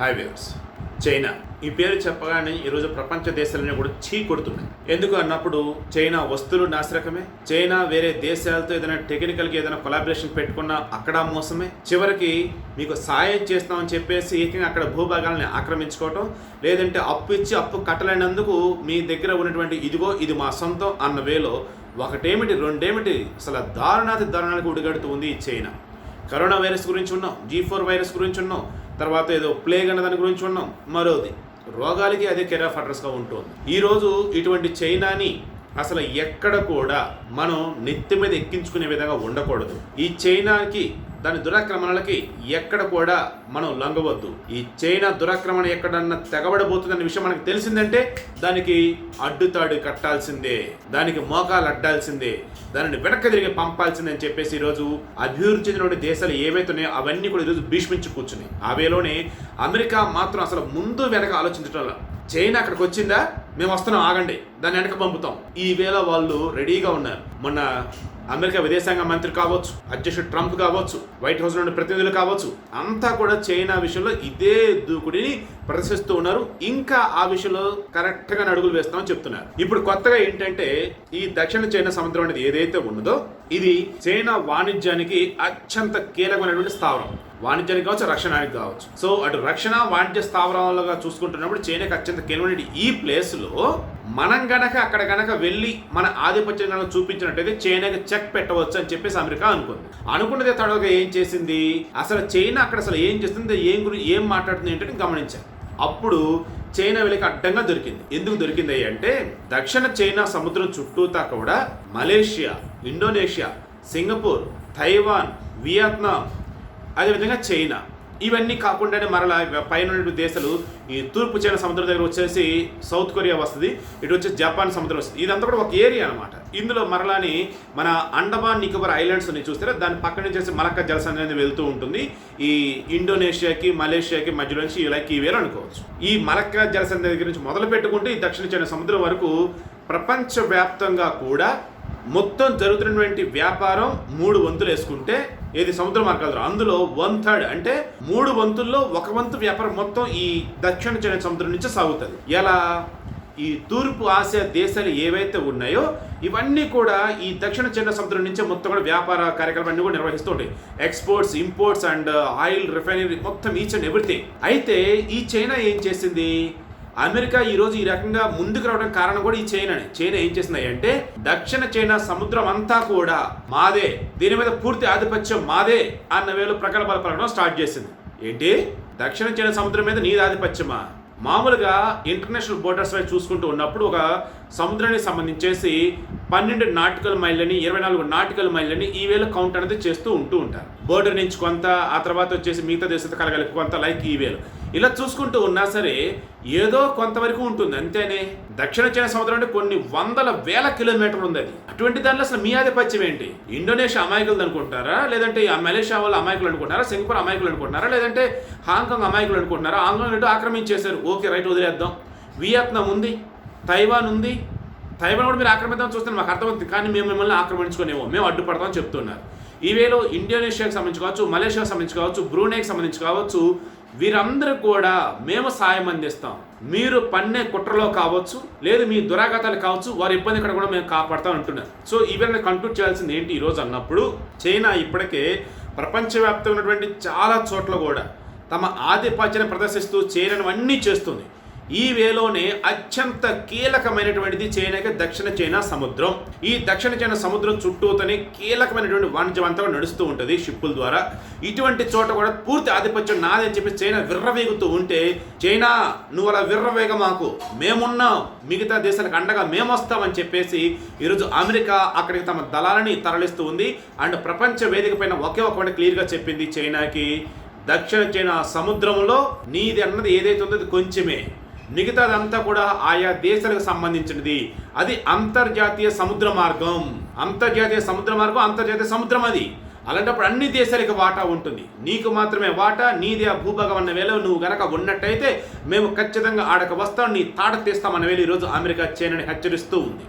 Highways China. ఈ పేరు చెప్పగానే ఈరోజు ప్రపంచ దేశాలన్నీ కూడా చీ కొడుతున్నాయి. ఎందుకు అన్నప్పుడు చైనా వస్తువులు నాశరకమే? చైనా వేరే దేశాలతో ఏదైనా టెక్నికల్గా ఏదైనా కొలాబరేషన్ పెట్టుకున్నా అక్కడ మోసమే. చివరికి మీకు సాయం చేస్తామని చెప్పేసి ఏకంగా అక్కడ భూభాగాలని ఆక్రమించుకోవటం లేదంటే అప్పు ఇచ్చి అప్పు కట్టలేనందుకు మీ దగ్గర ఉన్నటువంటి ఇదిగో ఇది మా సొంతం అన్న వేలో ఒకటేమిటి రెండేమిటి అసలు దారుణాతి దారుణాలకు ఉడిగడుతూ ఉంది ఈ చైనా. కరోనా వైరస్ గురించి ఉన్నాం జీ ఫోర్ వైరస్ గురించి ఉన్నాం తర్వాత ఏదో ప్లేగ్ అన్న దాని గురించి ఉన్నాం. మరోది రోగాలకి అదే కెరాఫ్ అడ్రస్గా ఉంటుంది. ఈరోజు ఇటువంటి చైనాని అసలు ఎక్కడ కూడా మనం నెత్తి మీద ఎక్కించుకునే విధంగా ఉండకూడదు. ఈ చైనాకి దాని దురాక్రమణలకి ఎక్కడ కూడా మనం లొంగవద్దు. ఈ చైనా దురాక్రమణ ఎక్కడన్నా తెగబడబోతుందన్న విషయం మనకు తెలిసిందంటే దానికి అడ్డుతాడు కట్టాల్సిందే దానికి మోకాలు అడ్డాల్సిందే దానిని వెనక్కి తిరిగి పంపాల్సిందే అని చెప్పేసి ఈరోజు అభివృద్ధి చెందిన దేశాలు ఏవైతే ఉన్నాయో అవన్నీ కూడా ఈరోజు భీష్మించి కూర్చున్నాయి. ఆ వేలోనే అమెరికా మాత్రం అసలు ముందు వెనక ఆలోచించడం చైనా అక్కడికి వచ్చిందా? మేము వస్తున్నాం ఆగండి. దాన్ని వెనక పంపుతాం. ఈ వేళ వాళ్ళు రెడీగా ఉన్నారు. మొన్న అమెరికా విదేశాంగ మంత్రి కావచ్చు అధ్యక్షుడు ట్రంప్ కావచ్చు వైట్ హౌస్ నుండి ప్రతినిధులు కావచ్చు అంతా కూడా చైనా విషయంలో ఇదే దూకుడిని ప్రదర్శిస్తూ ఉన్నారు. ఇంకా ఆ విషయంలో కరెక్ట్గా అడుగులు వేస్తామని చెప్తున్నారు. ఇప్పుడు కొత్తగా ఏంటంటే ఈ దక్షిణ చైనా సముద్రం అనేది ఏదైతే ఉన్నదో ఇది చైనా వాణిజ్యానికి అత్యంత కీలకమైనటువంటి స్థావరం. వాణిజ్యానికి కావచ్చు రక్షణానికి కావచ్చు. సో అటు రక్షణ వాణిజ్య స్థావరాలుగా చూసుకుంటున్నప్పుడు చైనాకి అత్యంత కీలకమైన ఈ ప్లేస్ కేసులో మనం గనక అక్కడ గనక వెళ్ళి మన ఆధిపత్యం గనక చూపించినట్టయితే చైనాకి చెక్ పెట్టవచ్చు అని చెప్పేసి అమెరికా అనుకుంది. అనుకున్నదే తడవగా ఏం చేసింది? అసలు చైనా అక్కడ అసలు ఏం చేస్తుంది? ఏం గురించి ఏం మాట్లాడుతుంది ఏంటని గమనించారు. అప్పుడు చైనా వీళ్ళకి అడ్డంగా దొరికింది. ఎందుకు దొరికింది అంటే దక్షిణ చైనా సముద్రం చుట్టూతా కూడా Malaysia Indonesia Singapore Taiwan Vietnam అదేవిధంగా చైనా ఇవన్నీ కాకుండానే మరలా పైన దేశాలు ఈ తూర్పు చైనా సముద్రం దగ్గర వచ్చేసి సౌత్ కొరియా వస్తుంది ఇటు వచ్చేసి జపాన్ సముద్రం వస్తుంది. ఇదంతా కూడా ఒక ఏరియా అనమాట ఇందులో మరలాని మన అండమాన్ నికోబార్ ఐలాండ్స్ అని చూస్తే దాని పక్కన నుంచి వచ్చేసి మలక్క జలసంధి అనేది వెళ్తూ ఉంటుంది. ఈ ఇండోనేషియాకి మలేషియాకి మధ్యలో నుంచి ఇలా కీవేలు అనుకోవచ్చు. ఈ మలక్క జలసంధి దగ్గర నుంచి మొదలు పెట్టుకుంటే ఈ దక్షిణ చైనా సముద్రం వరకు ప్రపంచవ్యాప్తంగా కూడా మొత్తం జరుగుతున్నటువంటి వ్యాపారం మూడు వంతులు వేసుకుంటే ఏది సముద్ర మార్గాలు అందులో వన్ థర్డ్ అంటే మూడు వంతుల్లో ఒక వంతు వ్యాపారం మొత్తం ఈ దక్షిణ చైనా సముద్రం నుంచి సాగుతుంది. ఎలా? ఈ తూర్పు ఆసియా దేశాలు ఏవైతే ఉన్నాయో ఇవన్నీ కూడా ఈ దక్షిణ చైనా సముద్రం నుంచే మొత్తం కూడా వ్యాపార కార్యక్రమాన్ని కూడా నిర్వహిస్తూ ఉంటాయి. Exports imports and oil refinery మొత్తం ఈచ్ అండ్ ఎవ్రీథింగ్ అయితే ఈ చైనా ఏం చేసింది? అమెరికా ఈ రోజు ఈ రకంగా ముందుకు రావడానికి కారణం కూడా ఈ చైనా చైనా ఏం చేసింది అంటే దక్షిణ చైనా సముద్రం అంతా కూడా మాదే దీని మీద పూర్తి ఆధిపత్యం మాదే అన్న వేలు ప్రకల్పాలు పలకడం స్టార్ట్ చేసింది. ఏంటి? దక్షిణ చైనా సముద్రం మీద నీది ఆధిపత్యమా? మామూలుగా ఇంటర్నేషనల్ బోర్డర్స్ వైపు చూసుకుంటూ ఉన్నప్పుడు ఒక సముద్రానికి సంబంధించేసి పన్నెండు నాటికల్ మైళ్ళని ఇరవై నాలుగు నాటికల్ మైళ్ళని ఈ వేళ కౌంట్ అనేది చేస్తూ ఉంటూ ఉంటారు. బోర్డర్ నుంచి కొంత ఆ తర్వాత వచ్చేసి మిగతా దేశంతో కలగలిపి కొంత లైక్ ఈ వేలు. ఇలా చూసుకుంటూ ఉన్నా సరే ఏదో కొంతవరకు ఉంటుంది అంతేనే. దక్షిణ చైనా సముద్రం అంటే కొన్ని వందల వేల కిలోమీటర్లు ఉంది అది. అటువంటి దానిలో అసలు మీ ఆధిపత్యం ఏంటి? ఇండోనేషియా అమాయకులు అనుకుంటారా లేదంటే ఆ మలేషియా వాళ్ళు అమాయకులు అనుకుంటారా సింగపూర్ అమాయకులు అనుకుంటున్నారా? లేదంటే హాంకాంగ్ అమాయకులు అనుకుంటున్నారా? హాంకాంగ్ అంటే ఆక్రమించేశారు. ఓకే రైట్ వదిలేద్దాం. వియత్నాం ఉంది తైవాన్ ఉంది. తైవాన్ కూడా మీరు ఆక్రమిద్దాం చూస్తే మాకు అర్థమవుతుంది. కానీ మేము మిమ్మల్ని ఆక్రమించుకునేమో మేము అడ్డుపడతామని చెప్తున్నారు. ఈవేలో ఇండోనేషియాకి సంబంధించి కావచ్చు మలేషియాకి సంబంధించి కావచ్చు బ్రూనైకి సంబంధించి కావచ్చు వీరందరూ కూడా మేము సాయం అందిస్తాం. మీరు పన్నే కుట్రలో కావచ్చు లేదు మీ దురాగతాలు కావచ్చు వారి ఇబ్బంది ఇక్కడ కూడా మేము కాపాడుతాం అంటున్నారు. సో ఇవన్నీ కంక్లూడ్ చేయాల్సింది ఏంటి ఈరోజు అన్నప్పుడు చైనా ఇప్పటికే ప్రపంచవ్యాప్తంగా ఉన్నటువంటి చాలా చోట్ల కూడా తమ ఆధిపత్యాన్ని ప్రదర్శిస్తూ చేయనవన్నీ చేస్తుంది. ఈ వేలోనే అత్యంత కీలకమైనటువంటిది చైనాకి దక్షిణ చైనా సముద్రం. ఈ దక్షిణ చైనా సముద్రం చుట్టూతోనే కీలకమైనటువంటి వాణిజ్యం అంతా నడుస్తూ ఉంటుంది షిప్పుల ద్వారా. ఇటువంటి చోట కూడా పూర్తి ఆధిపత్యం నాదని చెప్పి చైనా విర్రవేగుతూ ఉంటే చైనా నువ్వు అలా విర్రవేగ మాకు. మేమున్నాం. మిగతా దేశాలకు అండగా మేము వస్తామని చెప్పేసి ఈరోజు అమెరికా అక్కడికి తమ దళాలని తరలిస్తూ ఉంది. అండ్ ప్రపంచ వేదిక పైన ఒకే ఒక క్లియర్గా చెప్పింది చైనాకి దక్షిణ చైనా సముద్రంలో నీది అన్నది ఏదైతే ఉందో అది కొంచెమే. మిగతాదంతా కూడా ఆయా దేశాలకు సంబంధించినది. అది అంతర్జాతీయ సముద్ర మార్గం. అంతర్జాతీయ సముద్ర మార్గం అంతర్జాతీయ సముద్రం అది. అలాంటప్పుడు అన్ని దేశాలకు వాటా ఉంటుంది. నీకు మాత్రమే వాటా నీది ఆ భూభాగం అన్న వేళ నువ్వు గనక ఉన్నట్టయితే మేము ఖచ్చితంగా ఆడక వస్తాం నీ తాట తీస్తామన్న వేళ ఈరోజు అమెరికా చైనాని హెచ్చరిస్తూ ఉంది.